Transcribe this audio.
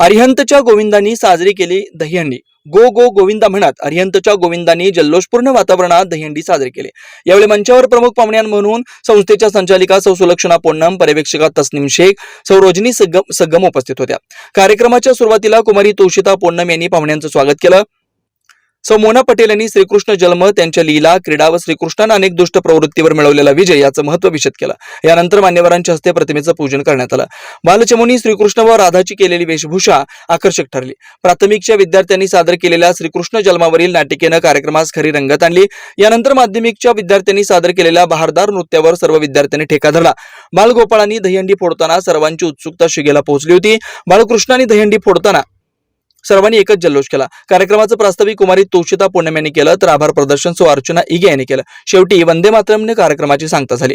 अरिहंतच्या गोविंदांनी साजरी केली दहीहंडी. गो गो गोविंदा म्हणत. अरिहंतच्या गोविंदांनी जल्लोषपूर्ण वातावरणात दहीहंडी साजरी केली. यावेळी मंचावर प्रमुख पाहुण्या म्हणून संस्थेच्या संचालिका सौ सुलक्षणा पोन्नम पर्यवेक्षिका तस्नीम शेख सौ रोजनी सग्गम सग्गम उपस्थित होत्या. कार्यक्रमाच्या सुरुवातीला कुमारी तोषिता पोन्नम यांनी पाहुण्यांचं स्वागत केलं. सो मोना पटेल यांनी श्रीकृष्ण जन्म त्यांच्या लीला क्रीडा व श्रीकृष्णानं अनेक दुष्ट प्रवृत्तीवर मिळवलेला विजय याचं महत्त्व विशद केलं. यानंतर मान्यवरांच्या हस्ते प्रतिमेचं पूजन करण्यात आलं. बालचमुनी श्रीकृष्ण व राधाची केलेली वेशभूषा आकर्षक ठरली. प्राथमिकच्या विद्यार्थ्यांनी सादर केलेल्या श्रीकृष्ण जन्मावरील नाटिकेनं कार्यक्रमास खरी रंगत आणली. यानंतर माध्यमिकच्या विद्यार्थ्यांनी सादर केलेल्या बहारदार नृत्यावर सर्व विद्यार्थ्यांनी ठेका धरला. बालगोपाळांनी दहीहंडी फोडताना सर्वांची उत्सुकता शिगेला पोहोचली होती. बाळकृष्णांनी दहीहंडी फोडताना सर्वांनी एकच जल्लोष केला. कार्यक्रमाचं प्रास्ताविक कुमारी तोषिता पुण्यम यांनी केलं तर आभार प्रदर्शन सो अर्चना इगे यांनी केलं. शेवटी वंदे मातरमने कार्यक्रमाची सांगता झाली.